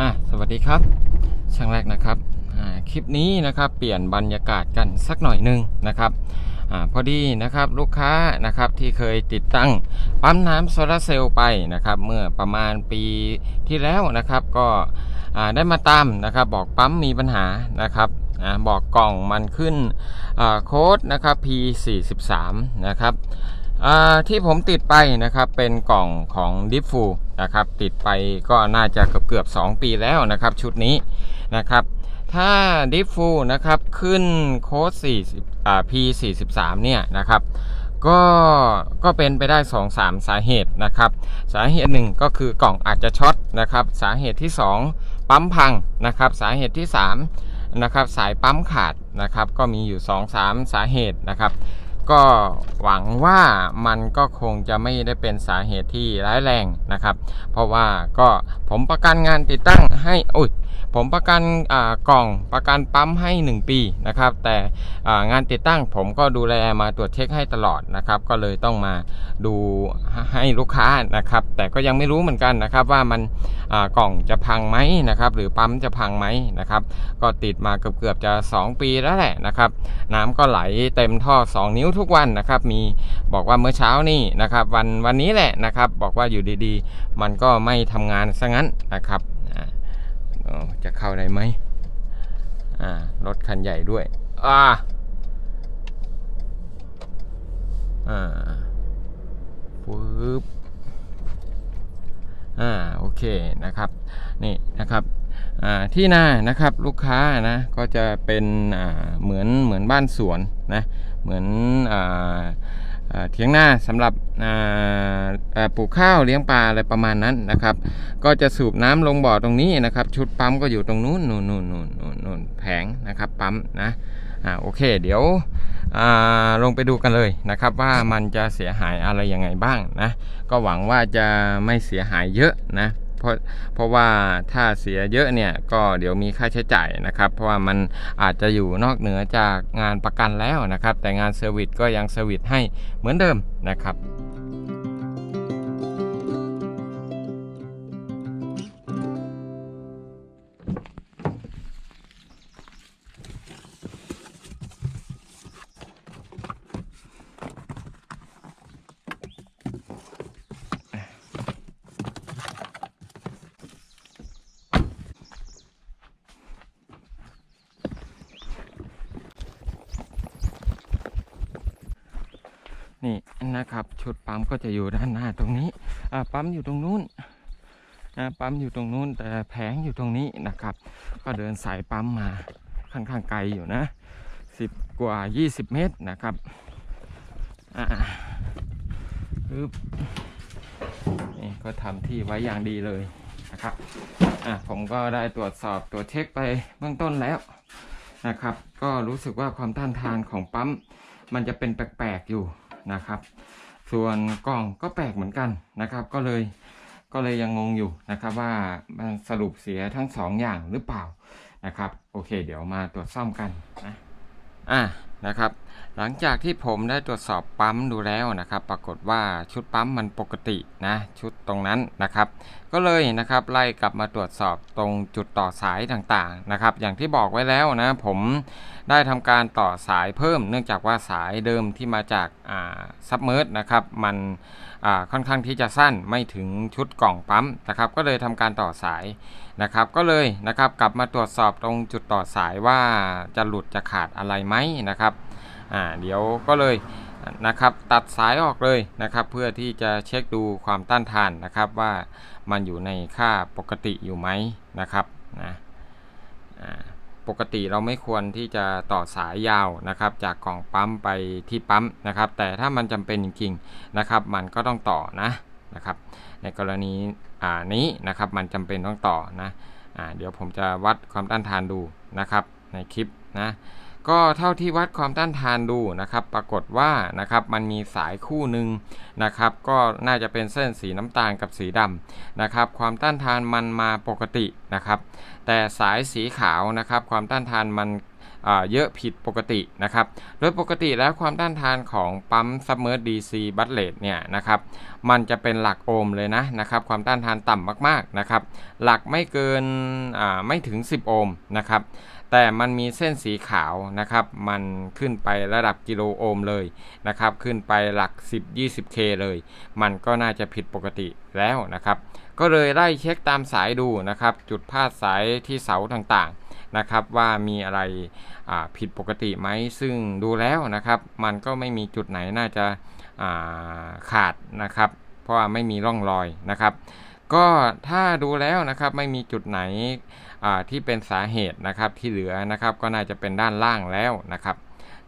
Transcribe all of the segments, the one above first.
อะสวัสดีครับ ช่างแรกนะครับคลิปนี้นะครับเปลี่ยนบรรยากาศกันสักหน่อยหนึงนะครับอพอดีนะครับลูกค้านะครับที่เคยติดตั้งปั๊มน้ำโซลาร์เซลล์ไปนะครับเมื่อประมาณปีที่แล้วนะครับก็ได้มาตามนะครับบอกปั๊มมีปัญหานะครับอบอกกล่องมันขึ้นโค้ดนะครับ P43 นะครับที่ผมติดไปนะครับเป็นกล่องของดิฟฟู นะครับ ติดไปก็น่าจะเกือบเกือบ2ปีแล้วนะครับ ชุดนี้นะครับ ถ้าดิฟฟูนะครับขึ้นโค้ด40อ่า P43 เนี่ยนะครับก็ก็เป็นไปได้ 2 3สาเหตุนะครับ สาเหตุหนึ่งก็คือกล่องอาจจะช็อตนะครับ สาเหตุที่ 2 ปั๊มพังนะครับ สาเหตุที่3นะครับสายปั๊มขาดนะครับ ก็มีอยู่ 2-3สาเหตุนะครับ ก็หวังว่ามันก็คงจะไม่ได้เป็นสาเหตุที่ร้ายแรงนะครับ เพราะว่าก็ผมประกันงานติดตั้งให้อุ้ย ผมประกันกล่องประกันปั๊มให้ 1 ปีนะครับ แต่งานติดตั้งผมก็ดูแลมาตรวจเช็คให้ตลอดนะครับ ก็เลยต้องมาดูให้ลูกค้านะครับ แต่ก็ยังไม่รู้เหมือนกันนะครับ ว่ามันกล่องจะพังไหมนะครับ หรือปั๊มจะพังไหมนะครับ ก็ติดมาเกือบๆจะ 2 ปีแล้วแหละนะครับ น้ำก็ไหลเต็มท่อ 2 นิ้วทุกวันนะครับ มีบอกว่าเมื่อเช้านี่นะครับ วันวันนี้แหละนะครับ บอกว่าอยู่ดีๆ มันก็ไม่ทำงานซะงั้นนะครับ จะเข้าได้ไหมอ่ารถคันใหญ่ด้วยอ่าอ่าปึ๊บอ่าโอเคนะครับนี่นะครับอ่าที่นานะครับลูกค้านะก็จะเป็นอ่าเหมือนเหมือนบ้านสวนนะเหมือนอ่าอ่า เถียงหน้าสำหรับปลูกข้าวเลี้ยงปลาอะไรประมาณนั้นนะครับ ก็จะสูบน้ำลงบ่อตรงนี้นะครับ ชุดปั๊มก็อยู่ตรงนู้นนู่นนู่นนู่นนู่นแผงนะครับปั๊มนะอ่าโอเค เดี๋ยวลงไปดูกันเลยนะครับ ว่ามันจะเสียหายอะไรยังไงบ้างนะก็หวังว่าจะไม่เสียหายเยอะนะ เพราะเพราะว่าถ้าเสียเยอะเนี่ยก็เดี๋ยวมีค่าใช้จ่ายนะครับ เพราะว่ามันอาจจะอยู่นอกเหนือจากงานประกันแล้วนะครับ แต่งานเซอร์วิสก็ยังเซอร์วิสให้เหมือนเดิมนะครับ นี่นะครับ ชุดปั๊มก็จะอยู่ด้านหน้าตรงนี้ปั๊มอยู่ตรงนู้นปั๊มอยู่ตรงนู้น แต่แผงอยู่ตรงนี้นะครับ ก็เดินสายปั๊มมาค่อนข้างไกลอยู่นะสิบกว่า 20 เมตรนะครับอ่าปึ๊บนี่ก็ทำที่ไว้อย่างดีเลยนะครับอะผมก็ได้ตรวจสอบตรวจเช็คไปเบื้องต้นแล้วนะครับ ก็รู้สึกว่าความต้านทานของปั๊มมันจะเป็นแปลกๆอยู่ นะครับ ส่วนกล่องก็แปลกเหมือนกันนะครับ ก็เลยก็เลยยังงงอยู่นะครับว่ามันสรุปเสียทั้งสองอย่างหรือเปล่านะครับ โอเค เดี๋ยวมาตรวจซ่อมกันนะ อะนะครับ หลังจากที่ผมได้ตรวจสอบปั๊มดูแล้วนะครับ ปรากฏว่าชุดปั๊มมันปกตินะชุดตรงนั้นนะครับ ก็เลยนะครับไล่กลับมาตรวจสอบตรงจุดต่อสายต่างๆนะครับ อย่างที่บอกไว้แล้วนะผมได้ทำการต่อสายเพิ่ม เนื่องจากว่าสายเดิมที่มาจากซับเมอร์นะครับมันอ่าค่อนข้างที่จะสั้นไม่ถึงชุดกล่องปั๊มนะครับ ก็เลยทำการต่อสาย นะครับ ก็เลยนะครับกลับมาตรวจสอบตรงจุดต่อสายว่าจะหลุดจะขาดอะไรไหมนะครับอ่าเดี๋ยวก็เลยนะครับตัดสายออกเลยนะครับ เพื่อที่จะเช็คดูความต้านทานนะครับว่ามันอยู่ในค่าปกติอยู่ไหมนะครับนะอ่าปกติเราไม่ควรที่จะต่อสายยาวนะครับ จากกล่องปั๊มไปที่ปั๊มนะครับ แต่ถ้ามันจำเป็นจริงๆนะครับ มันก็ต้องต่อนะนะครับ ในกรณี นี้นะครับมันจำเป็นต้องต่อนะอ่าเดี๋ยวผมจะวัดความต้านทานดูนะครับในคลิปนะก็เท่าที่วัดความต้านทานดูนะครับ ปรากฏว่านะครับมันมีสายคู่หนึ่งนะครับ ก็น่าจะเป็นเส้นสีน้ำตาลกับสีดำนะครับ ความต้านทานมันมาปกตินะครับ แต่สายสีขาวนะครับ ความต้านทานมันเยอะผิดปกตินะครับ โดยปกติแล้วความต้านทานของปั๊มซับเมอร์ดีซีบัตเลตเนี่ยนะครับ มันจะเป็นหลักโอห์มเลยนะนะครับ ความต้านทานต่ำมากๆนะครับ หลักไม่เกินไม่ถึง 10 โอห์มนะครับ แต่มันมีเส้นสีขาวนะครับ มันขึ้นไประดับกิโลโอห์มเลยนะครับ ขึ้นไปหลัก 10-20K เลย มันก็น่าจะผิดปกติแล้วนะครับ ก็เลยไล่เช็คตามสายดูนะครับ จุดพาดสายที่เสาต่างๆนะครับ ว่ามีอะไรผิดปกติไหม ซึ่งดูแล้วนะครับ มันก็ไม่มีจุดไหนน่าจะาขาดนะครับ เพราะว่าไม่มีร่องรอยนะครับ ก็ถ้าดูแล้วนะครับไม่มีจุดไหน ที่เป็นสาเหตุนะครับที่เหลือนะครับก็น่าจะเป็นด้านล่างแล้วนะครับ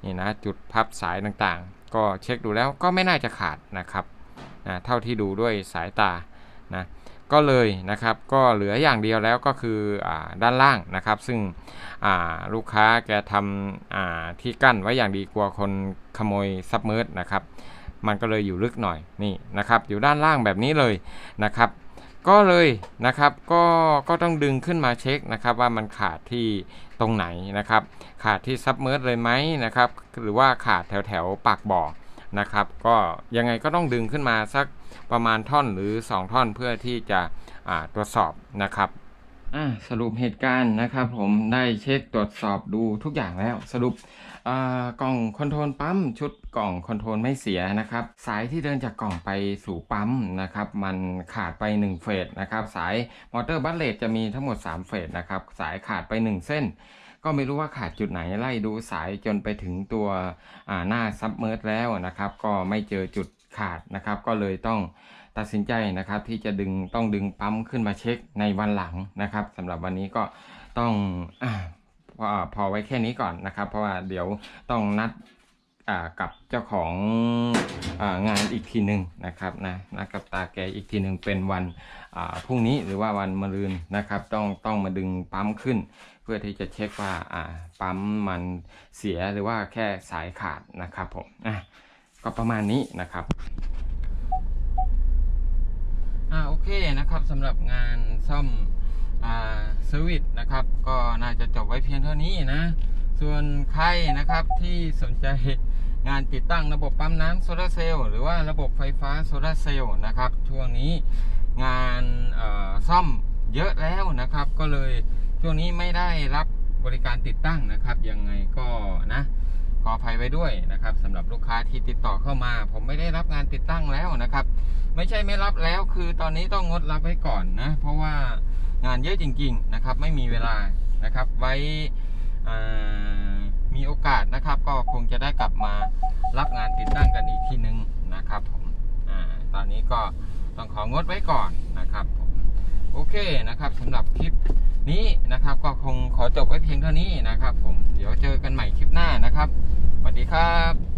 นี่นะจุดพับสายต่างๆ ก็เช็คดูแล้วก็ไม่น่าจะขาดนะครับนะเท่าที่ดูด้วยสายตานะก็เลยนะครับก็เหลืออย่างเดียวแล้วก็คืออด้านล่างนะครับ ซึ่งลูกค้าแกทำที่กั้นไว้อย่างดีกลัวคนขโมยซับเมอร์นะครับ มันก็เลยอยู่ลึกหน่อยนี่นะครับ อยู่ด้านล่างแบบนี้เลยนะครับ ก็เลยนะครับก็ก็ต้องดึงขึ้นมาเช็คนะครับว่ามันขาดที่ตรงไหนนะครับ ขาดที่ซับเมอร์เลยไหมนะครับ หรือว่าขาดแถวแถวปากบ่อนะครับ ก็ยังไงก็ต้องดึงขึ้นมาสักประมาณท่อนหรือ 2 ท่อนเพื่อที่จะตรวจสอบนะครับสรุปเหตุการณ์นะครับ ผมได้เช็คตรวจสอบดูทุกอย่างแล้วสรุป กล่องคอนโทรลปั๊มชุดกล่องคอนโทรลไม่เสียนะครับ สายที่เดินจากกล่องไปสู่ปั๊มนะครับ มันขาดไป 1 เฟสนะครับ สายมอเตอร์บัตเลตจะมีทั้งหมด 3 เฟสนะครับ สายขาดไป 1 เส้น ก็ไม่รู้ว่าขาดจุดไหนไล่ดูสายจนไปถึงตัวหน้าซับเมอร์แล้วนะครับ ก็ไม่เจอจุดขาดนะครับ ก็เลยต้องตัดสินใจนะครับที่จะดึงต้องดึงปั๊มขึ้นมาเช็คในวันหลังนะครับสำหรับวันนี้ก็ต้องอ พอพอไว้แค่นี้ก่อนนะครับ เพราะว่าเดี๋ยวต้องนัดกับเจ้าขององานอีกทีหนึ่งนะครับนะนัดกับตาแกอีกทีหนึ่งเป็นวันพรุ่งนี้หรือว่าวันมะรืนนะครับ ต้องต้องมาดึงปั๊มขึ้น เพื่อที่จะเช็คว่าอ่าปั๊มมันเสียหรือว่าแค่สายขาดนะครับผมอะก็ประมาณนี้นะครับอ่าโอเคนะครับสำหรับงานซ่อม อ่าเซอร์วิสนะครับ ก็น่าจะจบไว้เพียงเท่านี้นะ ส่วนใครนะครับที่สนใจงานติดตั้งระบบปั๊มน้ำโซลาเซลล์หรือว่าระบบไฟฟ้าโซลาเซลล์นะครับ ช่วงนี้งานซ่อมเยอะแล้วนะครับ ก็เลยช่วงนี้ไม่ได้รับบริการติดตั้งนะครับ ยังไงก็นะขออภัยไว้ด้วยนะครับสำหรับลูกค้าที่ติดต่อเข้ามา ผมไม่ได้รับงานติดตั้งแล้วนะครับ ไม่ใช่ไม่รับแล้วคือตอนนี้ต้องงดรับไว้ก่อนนะ เพราะว่า งานเยอะจริง ๆ นะครับ ไม่มีเวลานะครับ ไว้มีโอกาสนะครับ ก็คงจะได้กลับมารับงานติดตั้งกันอีกทีนึงนะครับผมอตอนนี้ก็ต้องของดไว้ก่อนนะครับผมโอเคนะครับสำหรับคลิปนี้นะครับ ก็คงขอจบไว้เพียงเท่านี้นะครับ ผมเดี๋ยวเจอกันใหม่คลิปหน้านะครับสวัสดีครับ